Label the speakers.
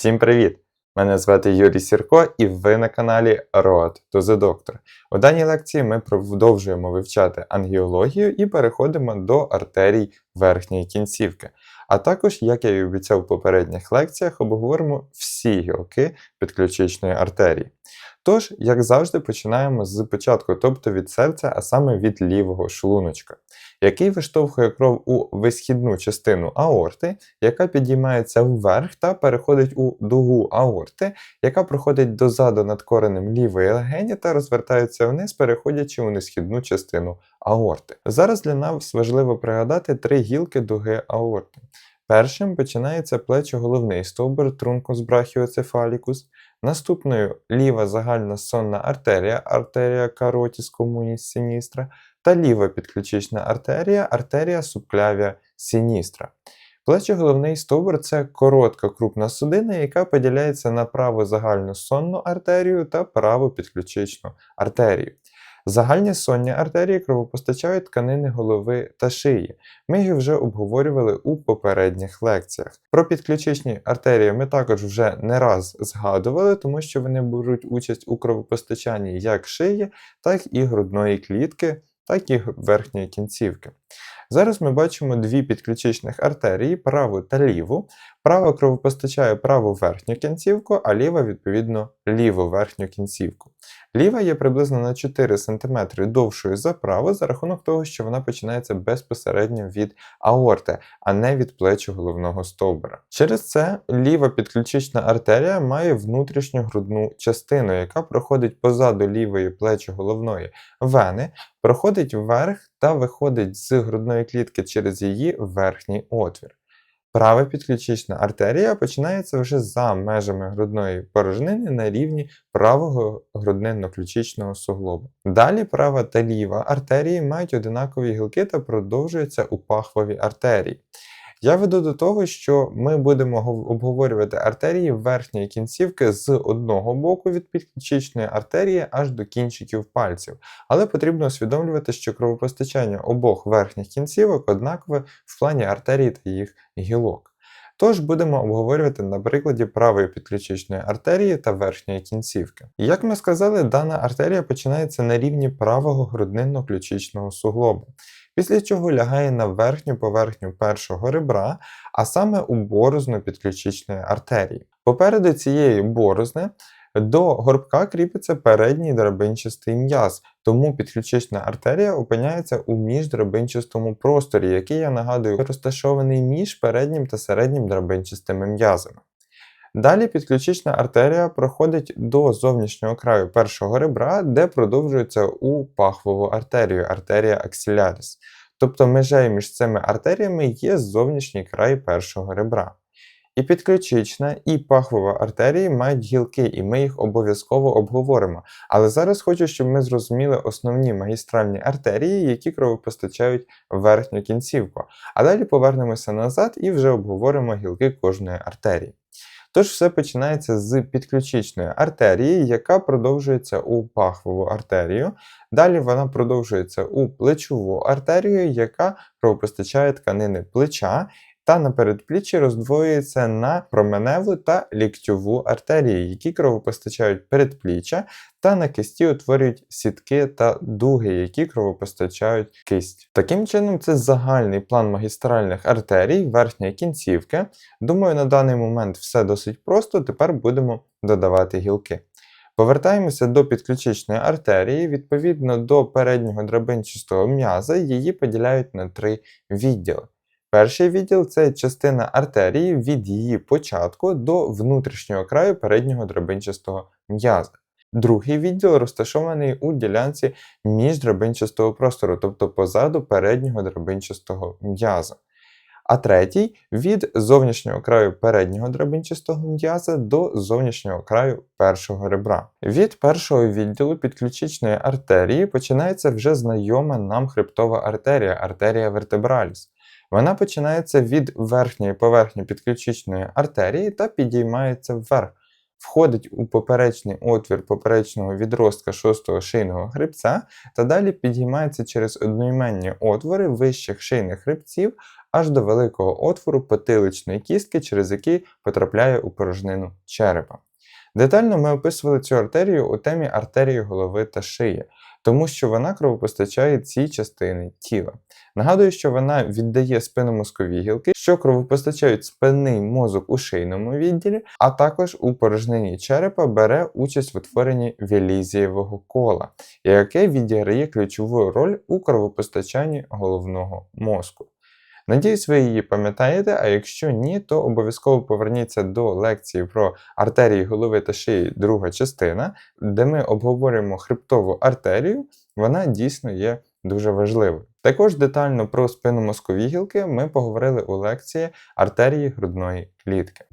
Speaker 1: Всім привіт! Мене звати Юрій Сірко, і ви на каналі Road to the Doctor. У даній лекції ми продовжуємо вивчати ангіологію і переходимо до артерій верхньої кінцівки. А також, як я і обіцяв в попередніх лекціях, обговоримо всі гілки підключичної артерії. Тож, як завжди, починаємо з початку, тобто від серця, а саме від лівого шлуночка, який виштовхує кров у висхідну частину аорти, яка підіймається вверх та переходить у дугу аорти, яка проходить дозаду над коренем лівої легені та розвертається вниз, переходячи у несхідну частину аорти. Зараз для нас важливо пригадати три гілки дуги аорти. Першим починається плечо-головний стовбур трункус брахіоцефалікус, наступною ліва загальна сонна артерія, артерія каротіс комуніс сіністра, та ліва підключична артерія, артерія субклявія сіністра. Плечо-головний стовбур це коротка крупна судина, яка поділяється на праву загальну сонну артерію та праву підключичну артерію. Загальні сонні артерії кровопостачають тканини голови та шиї. Ми їх вже обговорювали у попередніх лекціях. Про підключичні артерії ми також вже не раз згадували, тому що вони беруть участь у кровопостачанні як шиї, так і грудної клітки, так і верхньої кінцівки. Зараз ми бачимо дві підключичних артерії, праву та ліву. Права кровопостачає праву верхню кінцівку, а ліва, відповідно, ліву верхню кінцівку. Ліва є приблизно на 4 см довшою за праву за рахунок того, що вона починається безпосередньо від аорти, а не від плечу головного стовбура. Через це ліва підключична артерія має внутрішню грудну частину, яка проходить позаду лівої плечі головної вени, проходить вверх та виходить з грудної клітки через її верхній отвір. Права підключична артерія починається вже за межами грудної порожнини на рівні правого груднинно-ключичного суглобу. Далі права та ліва артерії мають одинакові гілки та продовжуються у пахвові артерії. Я веду до того, що ми будемо обговорювати артерії верхньої кінцівки з одного боку від підключичної артерії аж до кінчиків пальців, але потрібно усвідомлювати, що кровопостачання обох верхніх кінцівок однакове в плані артерій та їх гілок. Тож будемо обговорювати на прикладі правої підключичної артерії та верхньої кінцівки. Як ми сказали, дана артерія починається на рівні правого груднинно-ключичного суглобу після чого лягає на верхню поверхню першого ребра, а саме у борозну підключичної артерії. Попереду цієї борозни до горбка кріпиться передній драбинчастий м'яз, тому підключична артерія опиняється у міждрабинчастому просторі, який, я нагадую, розташований між переднім та середнім драбинчастими м'язами. Далі підключична артерія проходить до зовнішнього краю першого ребра, де продовжується у пахвову артерію, артерія аксіляріс. Тобто межею між цими артеріями є зовнішній край першого ребра. І підключична, і пахвова артерії мають гілки, і ми їх обов'язково обговоримо. Але зараз хочу, щоб ми зрозуміли основні магістральні артерії, які кровопостачають верхню кінцівку. А далі повернемося назад і вже обговоримо гілки кожної артерії. Тож все починається з підключичної артерії, яка продовжується у пахвову артерію. Далі вона продовжується у плечову артерію, яка кровопостачає тканини плеча та на передпліччі роздвоюється на променеву та ліктьову артерії, які кровопостачають передпліччя, та на кисті утворюють сітки та дуги, які кровопостачають кисть. Таким чином, це загальний план магістральних артерій, верхньої кінцівки. Думаю, на даний момент все досить просто, тепер будемо додавати гілки. Повертаємося до підключичної артерії, відповідно до переднього драбинчастого м'яза, її поділяють на три відділи. Перший відділ це частина артерії від її початку до внутрішнього краю переднього драбинчастого м'яза. Другий відділ розташований у ділянці міждрабинчастого простору, тобто позаду переднього драбинчастого м'яза. А третій від зовнішнього краю переднього драбинчастого м'яза до зовнішнього краю першого ребра. Від першого відділу підключичної артерії починається вже знайома нам хребтова артерія, артерія вертебраліс. Вона починається від верхньої поверхні підключичної артерії та підіймається вверх, входить у поперечний отвір поперечного відростка шостого шийного хребця та далі підіймається через одноіменні отвори вищих шийних хребців аж до великого отвору потиличної кістки, через який потрапляє у порожнину черепа. Детально ми описували цю артерію у темі артерії голови та шиї, тому що вона кровопостачає ці частини тіла. Нагадую, що вона віддає спинномозкові гілки, що кровопостачають спинний мозок у шийному відділі, а також у порожнині черепа бере участь в утворенні вілізієвого кола, яке відіграє ключову роль у кровопостачанні головного мозку. Надіюсь, ви її пам'ятаєте, а якщо ні, то обов'язково поверніться до лекції про артерії голови та шиї, друга частина, де ми обговорюємо хребтову артерію, вона дійсно є дуже важливою. Також детально про спинномозкові гілки ми поговорили у лекції артерії грудної клітки.